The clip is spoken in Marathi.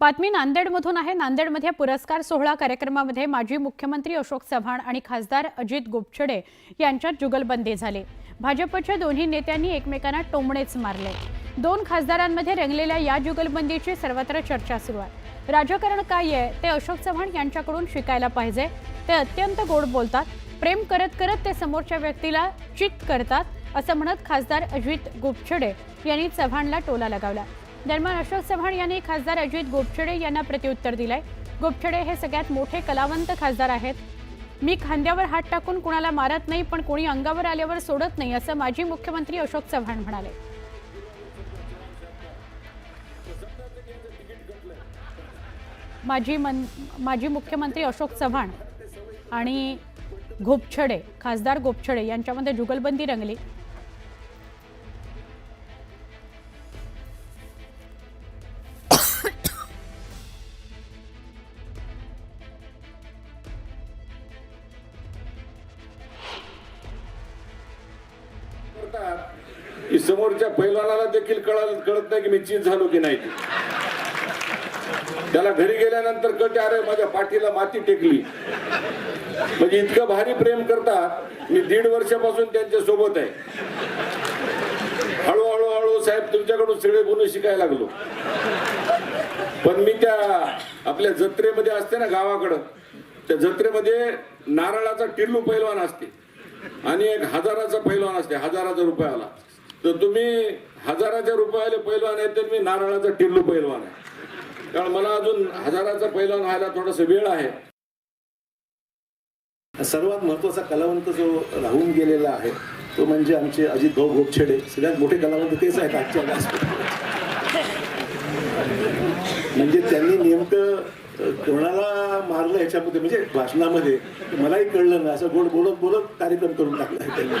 बातमी नांदेडमधून आहे. नांदेडमध्ये पुरस्कार सोहळा कार्यक्रमामध्ये माजी मुख्यमंत्री अशोक चव्हाण आणि खासदार अजित गोपछडे यांच्यात जुगलबंदी झाली. भाजपच्या दोन्ही नेत्यांनी एकमेकांना टोमणेच मारले. दोन खासदारांमध्ये रंगलेल्या या जुगलबंदीची सर्वत्र चर्चा सुरू आहे. राजकारण काय आहे ते अशोक चव्हाण यांच्याकडून शिकायला पाहिजे. ते अत्यंत गोड बोलतात. प्रेम करत करत ते समोरच्या व्यक्तीला चित करतात असं म्हणत खासदार अजित गोपछडे यांनी चव्हाणला टोला लगावला. दरम्यान अशोक चव्हाण यांनी खासदार अजित गोपछडे यांना प्रत्युत्तर दिलंय. गोपछडे हे सगळ्यात मोठे कलावंत खासदार आहेत. मी खांद्यावर हात टाकून कुणाला मारत नाही पण कोणी अंगावर आल्यावर सोडत नाही असं माजी मुख्यमंत्री अशोक चव्हाण म्हणाले. माजी मन माजी मुख्यमंत्री अशोक चव्हाण आणि गोपछडे खासदार गोपछडे यांच्यामध्ये जुगलबंदी रंगली. की समोरच्या पैलवानाला देखील कळत कळत नाही की मी चीज झालो की नाही. त्याला घरी गेल्यानंतर कळते अरे माझ्या पाठीला माती टेकली. म्हणजे इतकं भारी प्रेम करतात मी दीड वर्षापासून त्यांच्यासोबत आहे. हळूहळू हळू साहेब तुमच्याकडून सगळे गुण शिकायला लागलो. पण मी त्या आपल्या जत्रेमध्ये असते ना गावाकडं त्या जत्रेमध्ये नारळाचा टिल्लू पैलवान असते. आणि एक हजाराचा पैलवान असते हजाराचा रुपयाला तर तुम्ही हजाराच्या रुपयाला पैलवान आहे तर मी नारळाचा टिल्लू पैलवान आहे. कारण मला अजून हजाराचा पैलवान व्हायला थोडासा वेळ आहे. सर्वात महत्त्वाचा कलावंत जो राहून गेलेला आहे तो म्हणजे आमचे अजित भाऊ गोपछेडे. सगळ्यात मोठे कलावंत तेच आहेत आजच्या म्हणजे त्यांनी नेमकं कोणाला मारलं ह्याच्यामध्ये म्हणजे भाषणामध्ये मलाही कळलं ना असं गोड बोलत बोलत कार्यक्रम करून टाकला आहे त्यांनी.